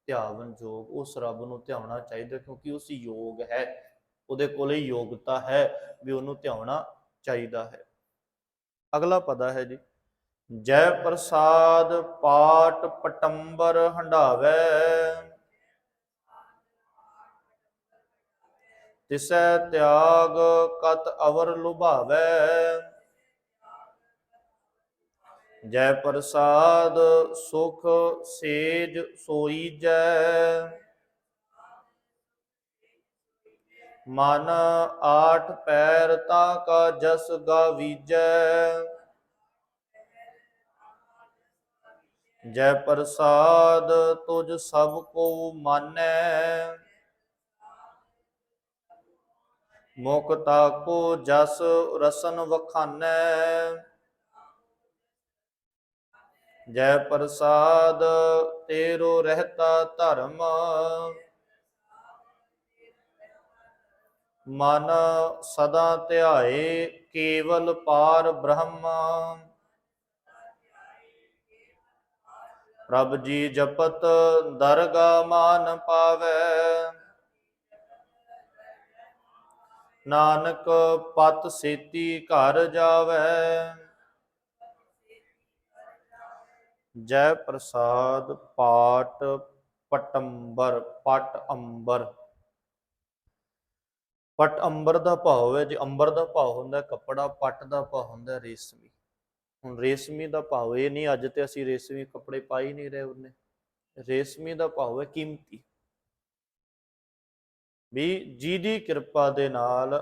A: ਧਿਆਵਨ ਜੋਗ, ਉਸ ਰੱਬ ਨੂੰ ਧਿਆਉਣਾ ਚਾਹੀਦਾ ਕਿਉਂਕਿ ਉਸ ਯੋਗ ਹੈ, ਉਹਦੇ ਕੋਲੇ ਯੋਗਤਾ ਹੈ ਵੀ ਉਹਨੂੰ ਧਿਆਉਣਾ ਚਾਹੀਦਾ ਹੈ। ਅਗਲਾ ਪਦਾ ਹੈ ਜੀ। ਜੈ ਪ੍ਰਸਾਦ ਪਾਟ ਪਟੰਬਰ ਹੰਡਾਵੈ ਤਿਸੈ ਤਿਆਗ ਕਤ ਅਵਰ ਲੁਭਾਵੈ। ਜੈ ਪ੍ਰਸਾਦ ਸੁਖ ਸੇਜ ਸੋਈ ਜੈ। ਮਨ ਆਠ ਪੈਰ ਤਾਂ ਕਾ ਜਸ ਗਾਵੀਜੈ। ਜੈ ਪ੍ਰਸਾਦ ਤੁਜ ਸਭ ਕੋ ਮਾਨੈ। ਮੁਕਤਾ ਕੋ ਜਸ ਰਸਨ ਵਖਾਨੈ। ਜੈ ਪ੍ਰਸਾਦ ਤੇਰੋ ਰਹਤਾ ਧਰਮ। ਮਨ ਸਦਾ ਧਿਆਏ, ਕੇਵਲ ਪਾਰ ਬ੍ਰਹਮ। ਪ੍ਰਭ ਜੀ ਜਪਤ, ਦਰਗਾ ਮਾਨ ਪਾਵੈ। ਨਾਨਕ ਪਤ ਸੇਤੀ ਘਰ ਜਾਵੈ। ਜੈ ਪ੍ਰਸਾਦ ਪਾਟ ਪਟੰਬਰ, ਪਟ ਅੰਬਰ। ਪਟ ਅੰਬਰ ਦਾ ਭਾਵ ਹੈ, ਜੇ ਅੰਬਰ ਦਾ ਭਾਵ ਹੁੰਦਾ ਕੱਪੜਾ ਪਟ ਦਾ ਭਾਵ ਹੁੰਦਾ ਰੇਸ਼ਮੀ। ਹੁਣ ਰੇਸ਼ਮੀ ਦਾ ਭਾਵ ਇਹ ਨਹੀਂ, ਅੱਜ ਤੇ ਅਸੀਂ ਰੇਸ਼ਮੀ ਕੱਪੜੇ ਪਾ ਹੀ ਨਹੀਂ ਰਹੇ ਉਹਨੇ। ਰੇਸ਼ਮੀ ਦਾ ਭਾਵ ਹੈ ਕੀਮਤੀ। ਵੀ ਜਿਹਦੀ ਕਿਰਪਾ ਦੇ ਨਾਲ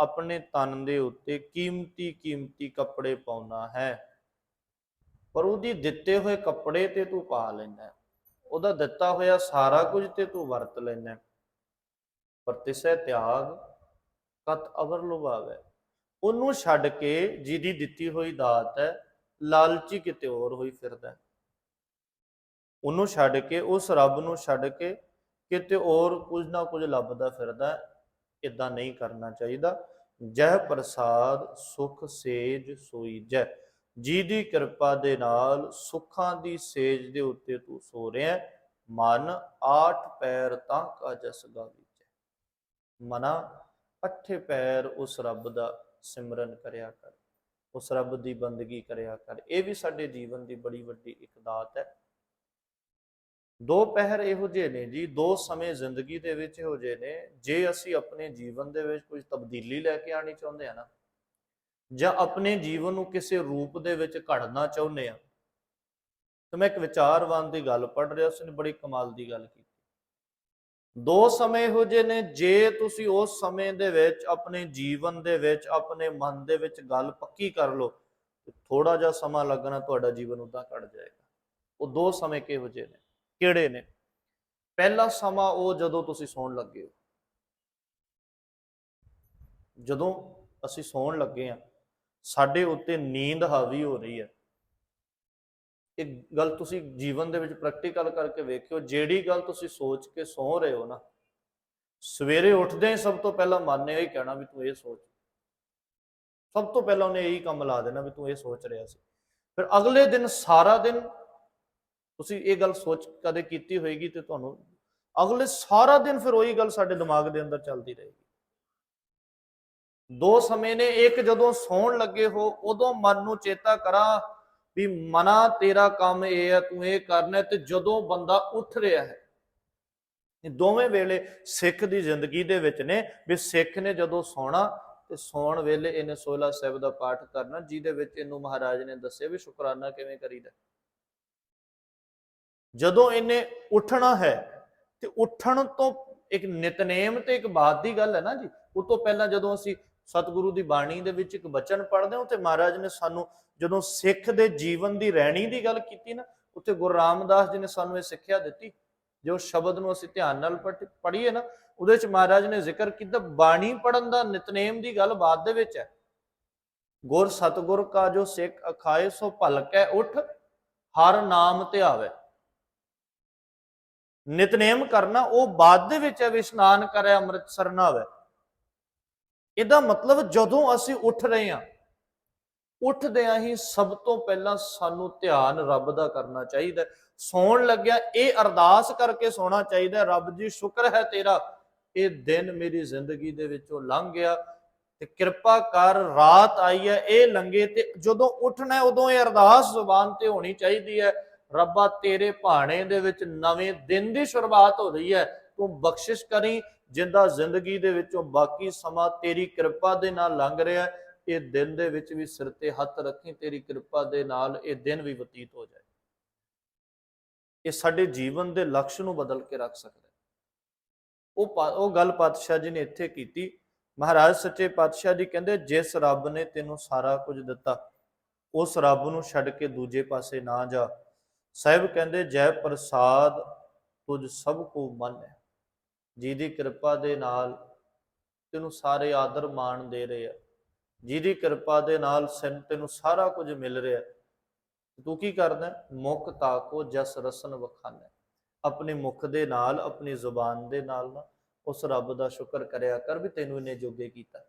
A: ਆਪਣੇ ਤਨ ਦੇ ਉੱਤੇ ਕੀਮਤੀ ਕੀਮਤੀ ਕੱਪੜੇ ਪਾਉਣਾ ਹੈ, ਪਰ ਉਹਦੀ ਦਿੱਤੇ ਹੋਏ ਕੱਪੜੇ ਤੇ ਤੂੰ ਪਾ ਲੈਂਦਾ ਉਹਦਾ ਦਿੱਤਾ ਹੋਇਆ ਸਾਰਾ ਕੁਝ ਤੇ ਤੂੰ ਵਰਤ ਲੈਂਦਾ ਪਰ ਤਿਸੈ ਤਿਆਗ ਕਤ ਅਵਰ ਲੁਭਾਵੇ। ਉਹਨੂੰ ਛੱਡ ਕੇ ਜਿਹਦੀ ਦਿੱਤੀ ਹੋਈ ਦਾਤ ਹੈ, ਲਾਲਚੀ ਕਿਤੇ ਹੋਰ ਹੋਈ ਫਿਰਦਾ ਉਹਨੂੰ ਛੱਡ ਕੇ, ਉਸ ਰੱਬ ਨੂੰ ਛੱਡ ਕੇ ਕਿਤੇ ਹੋਰ ਕੁਝ ਨਾ ਕੁਝ ਲੱਭਦਾ ਫਿਰਦਾ ਇਦਾਂ ਨਹੀਂ ਕਰਨਾ ਚਾਹੀਦਾ। ਜਹ ਪ੍ਰਸਾਦ ਸੁਖ ਸੇਜ ਸੋਈ ਜੈ ਜਿਹਦੀ ਕਿਰਪਾ ਦੇ ਨਾਲ ਸੁੱਖਾਂ ਦੀ ਸੇਜ ਦੇ ਉੱਤੇ ਤੂੰ ਸੋ ਰਿਹਾ ਮਨ ਆਠ ਪੈਰ ਤਾਂ ਕਾ ਜਸ ਗਾਵੀਜੈ। ਮਨਾ ਅੱਠੇ ਪੈਰ ਉਸ ਰੱਬ ਦਾ ਸਿਮਰਨ ਕਰਿਆ ਕਰ, ਉਸ ਰੱਬ ਦੀ ਬੰਦਗੀ ਕਰਿਆ ਕਰ। ਇਹ ਵੀ ਸਾਡੇ ਜੀਵਨ ਦੀ ਬੜੀ ਵੱਡੀ ਇੱਕ ਦਾਤ ਹੈ। ਦੋ ਪਹਿਰ ਇਹੋ ਜਿਹੇ ਨੇ ਜੀ, ਦੋ ਸਮੇਂ ਜ਼ਿੰਦਗੀ ਦੇ ਵਿੱਚ ਇਹੋ ਜਿਹੇ ਨੇ, ਜੇ ਅਸੀਂ ਆਪਣੇ ਜੀਵਨ ਦੇ ਵਿੱਚ ਕੁਝ ਤਬਦੀਲੀ ਲੈ ਕੇ ਆਣੀ ਚਾਹੁੰਦੇ ਆ ਨਾ, ਜਾਂ ਆਪਣੇ ਜੀਵਨ ਨੂੰ ਕਿਸੇ ਰੂਪ ਦੇ ਵਿੱਚ ਘੜਨਾ ਚਾਹੁੰਦੇ ਆ ਤਾਂ ਮੈਂ ਇੱਕ ਵਿਚਾਰਵਾਨ ਦੀ ਗੱਲ ਪੜ੍ਹ ਰਿਹਾ ਸੀ ਨੇ ਬੜੀ ਕਮਾਲ ਦੀ ਗੱਲ ਕੀਤੀ ਦੋ ਸਮੇਂ ਇਹੋ ਜਿਹੇ ਨੇ, ਜੇ ਤੁਸੀਂ ਉਸ ਸਮੇਂ ਦੇ ਵਿੱਚ, ਆਪਣੇ ਜੀਵਨ ਦੇ ਵਿੱਚ, ਆਪਣੇ ਮਨ ਦੇ ਵਿੱਚ ਗੱਲ ਪੱਕੀ ਕਰ ਲਓ ਥੋੜਾ ਜਿਹਾ ਸਮਾਂ ਲੱਗਣਾ ਤੁਹਾਡਾ ਜੀਵਨ ਉਦਾਂ ਕੱਢ ਜਾਏਗਾ। ਉਹ ਦੋ ਸਮੇਂ ਕਿਹੋ ਜਿਹੇ ਨੇ? ਕਿਹੜੇ ਨੇ? ਪਹਿਲਾ ਸਮਾਂ ਉਹ ਜਦੋਂ ਤੁਸੀਂ ਸੌਣ ਲੱਗੇ ਹੋ। ਜਦੋਂ ਅਸੀਂ ਸੌਣ ਲੱਗੇ ਆ ਸਾਡੇ ਉੱਤੇ ਨੀਂਦ ਹਾਵੀ ਹੋ ਰਹੀ ਹੈ। ਇਹ ਗੱਲ ਤੁਸੀਂ ਜੀਵਨ ਦੇ ਵਿੱਚ ਪ੍ਰੈਕਟੀਕਲ ਕਰਕੇ ਵੇਖਿਓ, ਜਿਹੜੀ ਗੱਲ ਤੁਸੀਂ ਸੋਚ ਕੇ ਸੌ ਰਹੇ ਹੋ ਨਾ, ਸਵੇਰੇ ਉੱਠਦੇ ਸਭ ਤੋਂ ਪਹਿਲਾਂ ਮਨ ਨੇ ਇਹ ਕਹਿਣਾ ਵੀ ਤੂੰ ਇਹ ਸੋਚ। ਸਭ ਤੋਂ ਪਹਿਲਾਂ ਉਹਨੇ ਇਹੀ ਕੰਮ ਲਾ ਦੇਣਾ ਵੀ ਤੂੰ ਇਹ ਸੋਚ ਰਿਹਾ ਸੀ। ਫਿਰ ਅਗਲੇ ਦਿਨ ਸਾਰਾ ਦਿਨ ਤੁਸੀਂ ਇਹ ਗੱਲ ਸੋਚ ਕਦੇ ਕੀਤੀ ਹੋਏਗੀ ਤੇ ਤੁਹਾਨੂੰ ਅਗਲੇ ਸਾਰਾ ਦਿਨ ਫਿਰ ਉਹੀ ਗੱਲ ਸਾਡੇ ਦਿਮਾਗ ਦੇ ਅੰਦਰ ਚੱਲਦੀ ਰਹੇਗੀ। ਦੋ ਸਮੇਂ ਨੇ, ਇੱਕ ਜਦੋਂ ਸੌਣ ਲੱਗੇ ਹੋ, ਉਦੋਂ ਮਨ ਨੂੰ ਚੇਤਾ ਕਰਾਂ ਵੀ ਮਨਾ ਤੇਰਾ ਕੰਮ ਇਹ ਹੈ, ਤੂੰ ਇਹ ਕਰਨਾ ਤੇ ਜਦੋਂ ਬੰਦਾ ਉੱਠ ਰਿਹਾ ਹੈ, ਇਹ ਦੋਵੇਂ ਵੇਲੇ ਸਿੱਖ ਦੀ ਜ਼ਿੰਦਗੀ ਦੇ ਵਿੱਚ ਨੇ, ਵੀ ਸਿੱਖ ਨੇ ਜਦੋਂ ਸੌਣਾ ਤੇ ਸੌਣ ਵੇਲੇ ਇਹਨੇ ਸੋਲਾ ਸਾਹਿਬ ਦਾ ਪਾਠ ਕਰਨਾ, ਜਿਹਦੇ ਵਿੱਚ ਇਹਨੂੰ ਮਹਾਰਾਜ ਨੇ ਦੱਸਿਆ ਵੀ ਸ਼ੁਕਰਾਨਾ ਕਿਵੇਂ ਕਰੀਦਾ। ਜਦੋਂ ਇਹਨੇ ਉੱਠਣਾ ਹੈ ਤੇ ਉੱਠਣ ਤੋਂ ਇੱਕ ਨਿਤਨੇਮ ਤੇ ਇੱਕ ਬਾਤ ਦੀ ਗੱਲ ਹੈ ਨਾ ਜੀ, ਉਹ ਤੋਂ ਪਹਿਲਾਂ ਜਦੋਂ ਅਸੀਂ ਸਤਿਗੁਰੂ ਦੀ ਬਾਣੀ ਦੇ ਵਿੱਚ ਇੱਕ ਬਚਨ ਪੜ੍ਹਦੇ ਹਾਂ ਤੇ ਮਹਾਰਾਜ ਨੇ ਸਾਨੂੰ ਜਦੋਂ ਸਿੱਖ ਦੇ ਜੀਵਨ ਦੀ ਰਹਿਣੀ ਦੀ ਗੱਲ ਕੀਤੀ ਨਾ, ਉੱਥੇ ਗੁਰੂ ਰਾਮਦਾਸ ਜੀ ਨੇ ਸਾਨੂੰ ਇਹ ਸਿੱਖਿਆ ਦਿੱਤੀ, ਜੋ ਸ਼ਬਦ ਨੂੰ ਅਸੀਂ ਧਿਆਨ ਨਾਲ ਪੜ੍ਹ- ਪੜ੍ਹੀਏ ਨਾ, ਉਹਦੇ ਵਿੱਚ ਮਹਾਰਾਜ ਨੇ ਜ਼ਿਕਰ ਕੀਤਾ, ਬਾਣੀ ਪੜਨ ਦਾ ਨਿਤਨੇਮ ਦੀ ਗੱਲ ਬਾਅਦ ਦੇ ਵਿੱਚ ਹੈ। ਗੁਰ ਸਤਗੁਰ ਕਾ ਜੋ ਸਿੱਖ ਅਖਾਏ, ਸੋ ਭਲਕੈ ਉਠ, ਹਰ ਨਾਮ ਧਿਆਵੇ ਨਿਤਨੇਮ ਕਰਨਾ, ਉਹ ਬਾਅਦ ਦੇ ਵਿੱਚ ਹੈ, ਵੀ ਇਸ਼ਨਾਨ ਕਰੇ ਅੰਮ੍ਰਿਤਸਰ ਨਾਵੇ। ਇਹਦਾ ਮਤਲਬ ਜਦੋਂ ਅਸੀਂ ਉੱਠ ਰਹੇ ਹਾਂ ਉੱਠਦਿਆਂ ਹੀ ਸਭ ਤੋਂ ਪਹਿਲਾਂ ਸਾਨੂੰ ਧਿਆਨ ਰੱਬ ਦਾ ਕਰਨਾ ਚਾਹੀਦਾ ਸੌਣ ਲੱਗਿਆ, ਇਹ ਅਰਦਾਸ ਕਰਕੇ ਸੌਣਾ ਚਾਹੀਦਾ ਰੱਬ ਜੀ ਸ਼ੁਕਰ ਹੈ ਤੇਰਾ, ਇਹ ਦਿਨ ਮੇਰੀ ਜ਼ਿੰਦਗੀ ਦੇ ਵਿੱਚੋਂ ਲੰਘ ਗਿਆ ਤੇ ਕਿਰਪਾ ਕਰ, ਰਾਤ ਆਈ ਹੈ, ਇਹ ਲੰਗੇ ਤੇ ਜਦੋਂ ਉੱਠਣਾ ਉਦੋਂ ਇਹ ਅਰਦਾਸ ਜ਼ੁਬਾਨ ਤੇ ਹੋਣੀ ਚਾਹੀਦੀ ਹੈ, ਰੱਬਾ ਤੇਰੇ ਭਾਣੇ ਦੇ ਵਿੱਚ ਨਵੇਂ ਦਿਨ ਦੀ ਸ਼ੁਰੂਆਤ ਹੋ ਰਹੀ ਹੈ, ਤੂੰ ਬਖਸ਼ਿਸ਼ ਕਰੀ ਜਿੰਦਾ ਜ਼ਿੰਦਗੀ ਦੇ ਵਿੱਚੋਂ ਬਾਕੀ ਸਮਾਂ ਤੇਰੀ ਕਿਰਪਾ ਦੇ ਨਾਲ ਲੰਘ ਰਿਹਾ ਹੈ, ਇਹ ਦਿਨ ਦੇ ਵਿੱਚ ਵੀ ਸਿਰ ਤੇ ਹੱਥ ਰੱਖੀ ਤੇਰੀ ਕਿਰਪਾ ਦੇ ਨਾਲ ਇਹ ਦਿਨ ਵੀ ਬਤੀਤ ਹੋ ਜਾਏ। ਇਹ ਸਾਡੇ ਜੀਵਨ ਦੇ ਲਕਸ਼ ਨੂੰ ਬਦਲ ਕੇ ਰੱਖ ਸਕਦਾ ਉਹ ਉਹ ਗੱਲ ਪਾਤਸ਼ਾਹ ਜੀ ਨੇ ਇੱਥੇ ਕੀਤੀ। ਮਹਾਰਾਜ ਸੱਚੇ ਪਾਤਸ਼ਾਹ ਜੀ ਕਹਿੰਦੇ, ਜਿਸ ਰੱਬ ਨੇ ਤੈਨੂੰ ਸਾਰਾ ਕੁਝ ਦਿੱਤਾ, ਉਸ ਰੱਬ ਨੂੰ ਛੱਡ ਕੇ ਦੂਜੇ ਪਾਸੇ ਨਾ ਜਾ। ਸਾਹਿਬ ਕਹਿੰਦੇ, ਜੈ ਪ੍ਰਸਾਦ, ਤੁਝ ਸਭ ਕੋ ਮਨ ਹੈ। ਜਿਹਦੀ ਕਿਰਪਾ ਦੇ ਨਾਲ ਤੈਨੂੰ ਸਾਰੇ ਆਦਰ ਮਾਣ ਦੇ ਰਹੇ ਆ। ਜਿਹਦੀ ਕਿਰਪਾ ਦੇ ਨਾਲ ਸੈਨ ਤੈਨੂੰ ਸਾਰਾ ਕੁਝ ਮਿਲ ਰਿਹਾ ਤੂੰ ਕੀ ਕਰਦਾ ਹੈ? ਮੁਖ ਤਾਕੋ ਜਸ ਰਸਨ ਵਖਾਨਾ ਆਪਣੇ ਮੁਖ ਦੇ ਨਾਲ, ਆਪਣੀ ਜ਼ੁਬਾਨ ਦੇ ਨਾਲ ਨਾ ਉਸ ਰੱਬ ਦਾ ਸ਼ੁਕਰ ਕਰਿਆ ਕਰ ਵੀ ਤੈਨੂੰ ਇਹਨੇ ਜੋਗੇ ਕੀਤਾ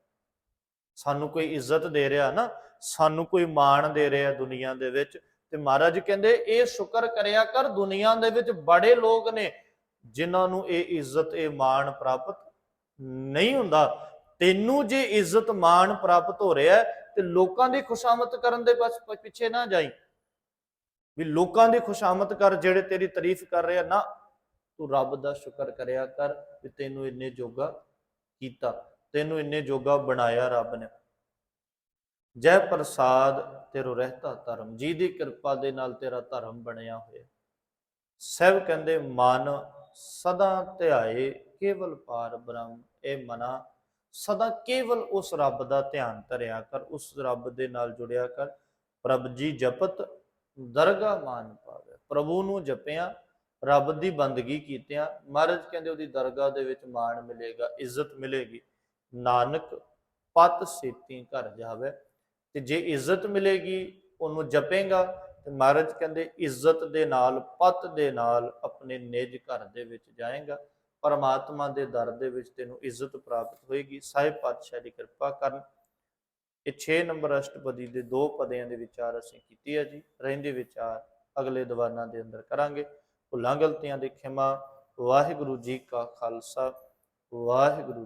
A: ਸਾਨੂੰ ਕੋਈ ਇੱਜ਼ਤ ਦੇ ਰਿਹਾ ਨਾ, ਸਾਨੂੰ ਕੋਈ ਮਾਣ ਦੇ ਰਿਹਾ ਦੁਨੀਆ ਦੇ ਵਿੱਚ ਤੇ ਮਹਾਰਾਜ ਕਹਿੰਦੇ, ਇਹ ਸ਼ੁਕਰ ਕਰਿਆ ਕਰ, ਦੁਨੀਆ ਦੇ ਵਿੱਚ ਬੜੇ ਲੋਕ ਨੇ ਜਿਨ੍ਹਾਂ ਨੂੰ ਇਹ ਇੱਜ਼ਤ, ਇਹ ਮਾਣ ਪ੍ਰਾਪਤ ਨਹੀਂ ਹੁੰਦਾ। ਤੈਨੂੰ ਜੇ ਇੱਜ਼ਤ, ਮਾਣ ਪ੍ਰਾਪਤ ਹੋ ਰਿਹਾ ਤੇ ਲੋਕਾਂ ਦੀ ਖੁਸ਼ਾਮਤ ਕਰਨ ਦੇ ਬਸ ਪਿੱਛੇ ਨਾ ਜਾਈ। ਵੀ ਲੋਕਾਂ ਦੀ ਖੁਸ਼ਾਮਤ ਕਰ, ਜਿਹੜੇ ਤੇਰੀ ਤਾਰੀਫ ਕਰ ਰਹੇ, ਨਾ ਤੂੰ ਰੱਬ ਦਾ ਸ਼ੁਕਰ ਕਰਿਆ ਕਰ ਵੀ ਤੈਨੂੰ ਇੰਨੇ ਜੋਗਾ ਕੀਤਾ, ਤੈਨੂੰ ਇੰਨੇ ਜੋਗਾ ਬਣਾਇਆ ਰੱਬ ਨੇ। ਜੈ ਪ੍ਰਸਾਦ, ਤੇਰੋ ਰਹਿਤਾ ਧਰਮ ਜੀ ਦੀ ਕਿਰਪਾ ਦੇ ਨਾਲ ਤੇਰਾ ਧਰਮ ਬਣਿਆ ਹੋਇਆ। ਸਭ ਕਹਿੰਦੇ, ਮਨ ਸਦਾ ਧਿਆਏ ਕੇਵਲ ਪਾਰ ਬ੍ਰਹਮ, ਇਹ ਮਨਾ। ਸਦਾ ਕੇਵਲ ਉਸ ਰੱਬ ਦਾ ਧਿਆਨ ਧਰਿਆ ਕਰ, ਉਸ ਰੱਬ ਦੇ ਨਾਲ ਜੁੜਿਆ ਕਰ। ਪ੍ਰਭ ਜੀ ਜਪਤ, ਦਰਗਾ ਮਾਨ ਪਾਵੇ। ਪ੍ਰਭੂ ਨੂੰ ਜਪਿਆ, ਰੱਬ ਦੀ ਬੰਦਗੀ ਕੀਤਿਆਂ। ਮਹਾਰਾਜ ਕਹਿੰਦੇ ਉਹਦੀ ਦਰਗਾਹ ਦੇ ਵਿੱਚ ਮਾਣ ਮਿਲੇਗਾ, ਇੱਜ਼ਤ ਮਿਲੇਗੀ। ਨਾਨਕ, ਪਤ ਸੇਤੀ ਘਰ ਜਾਵੇ। ਤੇ ਜੇ ਇੱਜ਼ਤ ਮਿਲੇਗੀ, ਉਹਨੂੰ ਜਪੇਗਾ ਤੇ ਮਹਾਰਾਜ ਕਹਿੰਦੇ, ਇੱਜ਼ਤ ਦੇ ਨਾਲ, ਪਤ ਦੇ ਨਾਲ ਆਪਣੇ ਨਿਜ ਘਰ ਦੇ ਵਿੱਚ ਜਾਏਗਾ। ਪਰਮਾਤਮਾ ਦੇ ਦਰ ਦੇ ਵਿੱਚ ਤੈਨੂੰ ਇੱਜ਼ਤ ਪ੍ਰਾਪਤ ਹੋਏਗੀ। ਸਾਹਿਬ ਪਾਤਸ਼ਾਹ ਦੀ ਕਿਰਪਾ ਕਰਨ। ਇਹ 6 ਨੰਬਰ ਅਸ਼ਟਪਦੀ ਦੇ ਦੋ ਪਦਿਆਂ ਦੇ ਵਿਚਾਰ ਅਸੀਂ ਕੀਤੀ ਹੈ ਜੀ। ਰਹਿੰਦੇ ਵਿਚਾਰ ਅਗਲੇ ਦੀਵਾਨਾਂ ਦੇ ਅੰਦਰ ਕਰਾਂਗੇ। ਭੁੱਲਾਂ ਗਲਤੀਆਂ ਦੇ ਖਿਮਾ। ਵਾਹਿਗੁਰੂ ਜੀ ਕਾ ਖਾਲਸਾ। ਵਾਹਿਗੁਰੂ